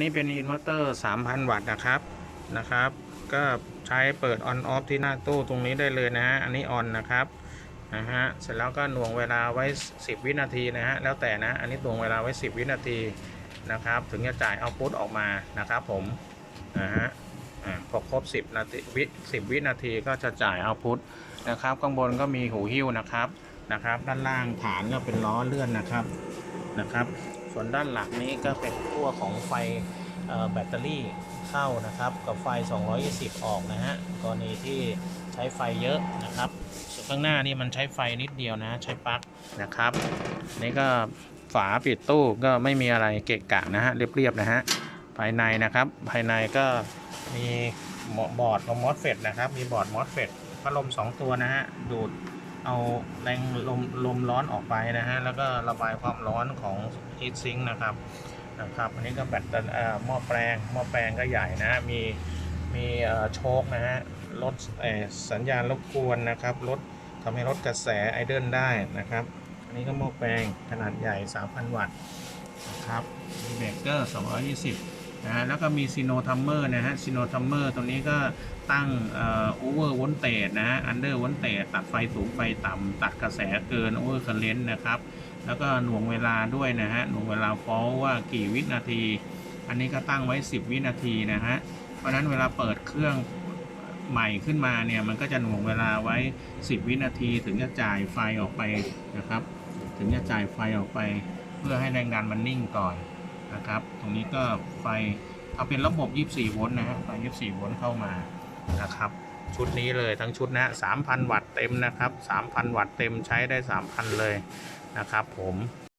นี่เป็นอินเวอร์เตอร์ 3,000 วัตต์นะครับนะครับ ก็ใช้เปิดออนออฟที่หน้าตู้ตรงนี้ได้เลยนะฮะอันนี้ออนนะครับนะฮะเสร็จแล้วก็หน่วงเวลาไว้ 10 วินาทีนะฮะแล้วแต่นะอันนี้หน่วงเวลาไว้ 10 วินาทีนะครับ ถึงจะจ่ายเอาพุทออกมานะครับผมนะฮะอ่าพอครบ 10 นาทีวิ10 วินาทีก็จะจ่ายเอาพุทนะครับข้างบนก็มีหูหิ้วนะครับนะครับ ด้านล่างฐานก็เป็นล้อเลื่อนนะครับนะครับ ส่วนด้านหลังนี้ก็เป็นขั้วของไฟแบตเตอรี่เข้านะครับ กับไฟ 220 ออกนะฮะกรณีที่ใช้ไฟเยอะนะครับ ส่วนข้างหน้านี่มันใช้ไฟนิดเดียวนะใช้ปลั๊กนะครับนี่ก็ฝาปิดตู้ก็ไม่มีอะไรเกะกะนะฮะเรียบๆนะฮะภายในนะครับ ภายในก็มีบอร์ดมอสเฟตนะครับ มีบอร์ดมอสเฟตพัดลม 2 ตัวนะฮะดูด เอาแรงลมลมร้อนออกไปนะฮะ แล้วก็ระบายความร้อนของฮีทซิงค์นะครับนะครับ อันนี้ก็แบตเตอรี่เอ่อหม้อแปลงหม้อแปลงก็ใหญ่นะ มีมีโชคนะฮะลดสัญญาณรบกวนนะครับลดทำให้ลดกระแสไอเดิลได้นะครับ อันนี้ก็หม้อแปลงขนาดใหญ่ 3,000 วัตต์นะครับมีเบรกเกอร์ 220นะฮะแล้วก็มีซีโนทัมเมอร์นะฮะซีโนทัมเมอร์ตัวนี้ก็ตั้งอ่อโอเวอร์ วอลเตจนะฮะอันเดอร์วอลเตจตัดไฟสูงไฟต่ำตัดกระแสเกินโอเวอร์เคอร์เรนต์นะครับ แล้วก็หน่วงเวลาด้วยนะฮะหน่วงเวลาฟอลว่ากี่วินาที อันนี้ก็ตั้งไว้ 10 วินาทีนะฮะเพราะฉะนั้นเวลาเปิดเครื่องใหม่ขึ้นมาเนี่ยมันก็จะหน่วงเวลาไว้ 10 วินาที ถึงจะจ่ายไฟออกไปนะครับ ถึงจะจ่ายไฟออกไป เพื่อให้แรงดันมันนิ่งก่อนนะครับ ตรงนี้ก็ไฟเอาเป็นระบบ 24 โวลต์นะฮะไฟ 24 โวลต์เข้ามานะครับ ชุดนี้เลยทั้งชุดนะ3,000 วัตต์เต็มนะครับ 3,000 วัตต์เต็มใช้ได้ 3,000 เลยนะครับผม